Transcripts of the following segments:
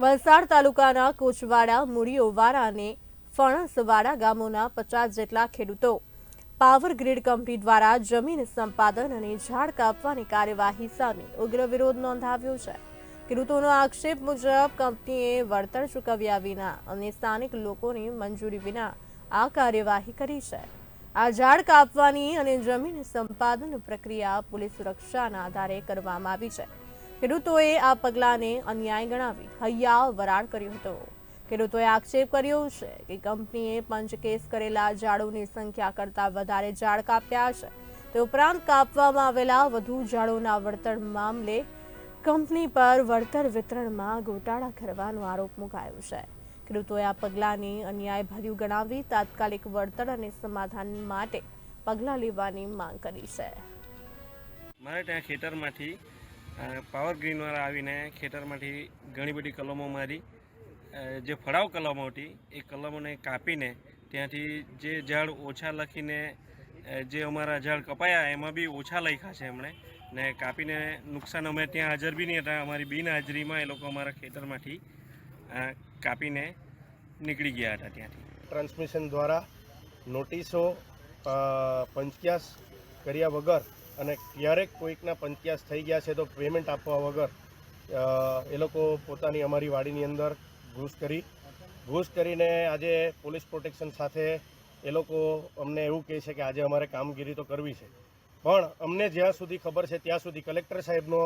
વલસાડ તાલુકાના કોચવાડા મુડીઓવાડા અને ફણસવાડા ગામોના પચાસ જેટલા ખેડૂતો પાવર ગ્રીડ કંપની દ્વારા જમીન સંપાદન અને ઝાડ કાપવાની કાર્યવાહી સામે ઉગ્ર વિરોધ નોંધાવ્યો છે. ખેડૂતોનો આક્ષેપ મુજબ કંપનીએ વળતર ચૂકવ્યા વિના અને સ્થાનિક લોકોની મંજૂરી વિના આ કાર્યવાહી કરી છે. આ ઝાડ કાપવાની અને જમીન સંપાદન પ્રક્રિયા પોલીસ સુરક્ષાના આધારે કરવામાં આવી છે. ખેડૂતોએ આ પગલાંને અન્યાય ગણાવી. હૈયા વરાળ કર્યો હતો. ખેડૂતોએ આક્ષેપ કર્યો છે કે કંપનીએ પંચ કેસ કરેલા ઝાડોની સંખ્યા કરતાં વધારે ઝાડ કાપ્યા છે. તે ઉપરાંત કાપવામાં આવેલા વધુ ઝાડોના વળતર મામલે કંપની પર વળતર વિતરણમાં ગોટાળા કરવાનો આરોપ મુકાયો છે. ખેડૂતોએ આ પગલાંને અન્યાયભર્યું ગણાવી તાત્કાલિક વળતર અને સમાધાન માટે પગલાં લેવાની માંગ કરી છે. મારે ત્યાં ખેતરમાંથી પાવર ગ્રીનવાળા આવીને ખેતરમાંથી ઘણી બધી કલમો મારી. જે ફળાવ કલમો હતી, એ કલમોને કાપીને ત્યાંથી જે ઝાડ ઓછા લખીને જે અમારા ઝાડ કપાયા, એમાં બી ઓછા લખ્યા છે એમણે. ને કાપીને નુકસાન અમે ત્યાં હાજર બી નહીં હતા. અમારી બિનહાજરીમાં એ લોકો અમારા ખેતરમાંથી કાપીને નીકળી ગયા હતા ત્યાંથી. ટ્રાન્સમિશન દ્વારા નોટિસો પંચ્યાસ કર્યા વગર અને ક્યારેક કોઈકના પંચ્યાસ થઈ ગયા છે તો પેમેન્ટ આપવા વગર એ લોકો પોતાની અમારી વાડીની અંદર ઘૂસ કરી. ઘૂસ કરીને આજે પોલીસ પ્રોટેક્શન સાથે એ લોકો અમને એવું કહે છે કે આજે અમારે કામગીરી તો કરવી છે. પણ અમને જ્યાં સુધી ખબર છે ત્યાં સુધી કલેક્ટર સાહેબનો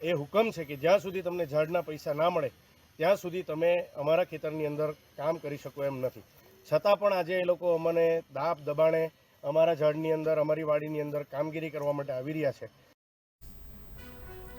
એ હુકમ છે કે જ્યાં સુધી તમને ઝાડના પૈસા ના મળે, ત્યાં સુધી તમે અમારા ખેતરની અંદર કામ કરી શકો એમ નથી. છતાં પણ આજે એ લોકો અમને દાબ દબાણે અમારા ઝાડની અંદર અમારી વાડીની અંદર કામગીરી કરવા માટે આવી રહ્યા છે.